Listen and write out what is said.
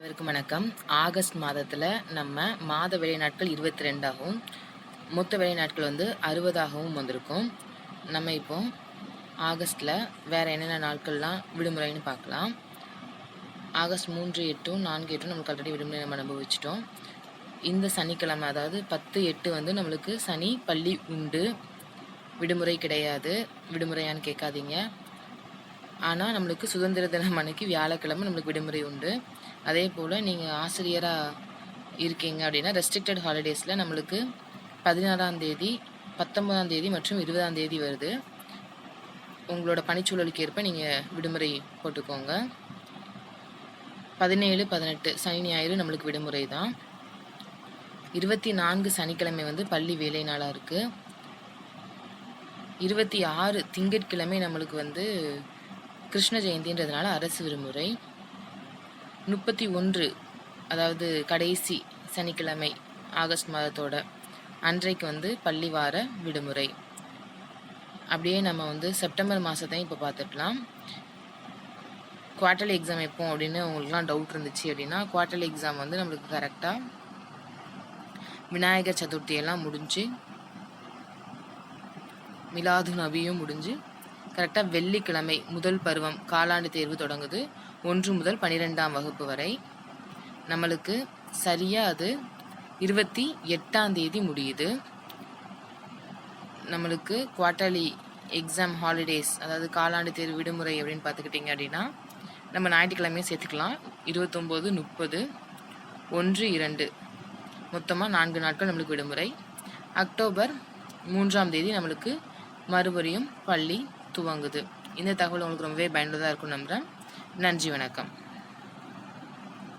அனைவருக்கும் வணக்கம். ஆகஸ்ட் மாதத்தில் நம்ம மாத வேலை நாட்கள் இருபத்தி ரெண்டாகவும் மொத்த வேலை நாட்கள் வந்து அறுபதாகவும் வந்திருக்கும். நம்ம இப்போ ஆகஸ்ட்டில் வேறு என்னென்ன நாட்கள்லாம் விடுமுறைன்னு பார்க்கலாம். ஆகஸ்ட் மூன்று எட்டும் நான்கு எட்டும் நம்மளுக்கு ஆல்ரெடி விடுமுறை நம்ம அனுபவிச்சிட்டோம். இந்த சனிக்கிழமை அதாவது பத்து எட்டு வந்து நம்மளுக்கு சனி பள்ளி உண்டு. விடுமுறை கிடையாது. விடுமுறையான்னு கேட்காதீங்க. ஆனால் நம்மளுக்கு சுதந்திர தினம் அன்னைக்கு வியாழக்கிழமை நம்மளுக்கு விடுமுறை உண்டு. அதே போல் நீங்கள் ஆசிரியராக இருக்கீங்க அப்படின்னா ரெஸ்ட்ரிக்டட் ஹாலிடேஸில் நம்மளுக்கு பதினாறாம் தேதி பத்தொன்பதாம் தேதி மற்றும் இருபதாம் தேதி வருது. உங்களோட பணிச்சூழலுக்கு ஏற்ப நீங்கள் விடுமுறை போட்டுக்கோங்க. பதினேழு பதினெட்டு சனி ஞாயிறு நம்மளுக்கு விடுமுறை தான். இருபத்தி நான்கு சனிக்கிழமை வந்து பள்ளி வேலை நாளாக இருக்குது இருபத்தி ஆறு திங்கட்கிழமை நம்மளுக்கு வந்து கிருஷ்ண ஜெயந்தின்றதுனால அரசு விடுமுறை. முப்பத்தி ஒன்று அதாவது கடைசி சனிக்கிழமை ஆகஸ்ட் மாதத்தோட அன்றைக்கு வந்து பள்ளி வார விடுமுறை. அப்படியே நம்ம வந்து செப்டம்பர் மாதத்தையும் இப்போ பார்த்துக்கலாம். குவார்டர்லி எக்ஸாம் எப்போ அப்படின்னு உங்களுக்குலாம் டவுட் இருந்துச்சு அப்படின்னா குவார்டர்லி எக்ஸாம் வந்து நம்மளுக்கு கரெக்டாக விநாயகர் சதுர்த்தியெல்லாம் முடிஞ்சு மிலாது நபியும் முடிஞ்சு கரெக்டாக வெள்ளிக்கிழமை முதல் பருவம் காலாண்டு தேர்வு தொடங்குது. ஒன்று முதல் பன்னிரெண்டாம் வகுப்பு வரை. நம்மளுக்கு சரியாக அது இருபத்தி எட்டாம் தேதி முடியுது. நம்மளுக்கு குவார்டர்லி எக்ஸாம் ஹாலிடேஸ் அதாவது காலாண்டு தேர்வு விடுமுறை அப்படின்னு பார்த்துக்கிட்டிங்க அப்படின்னா நம்ம ஞாயிற்றுக்கிழமையும் சேர்த்துக்கலாம். இருபத்தொம்போது முப்பது ஒன்று இரண்டு. மொத்தமாக நான்கு நாட்கள் நம்மளுக்கு விடுமுறை. அக்டோபர் மூன்றாம் தேதி நம்மளுக்கு மறுபடியும் பள்ளி துவங்குது இந்த தகவல் உங்களுக்கு ரொம்பவே பயனுள்ளதாக இருக்கும் நம்புகிறேன் நன்றி வணக்கம்.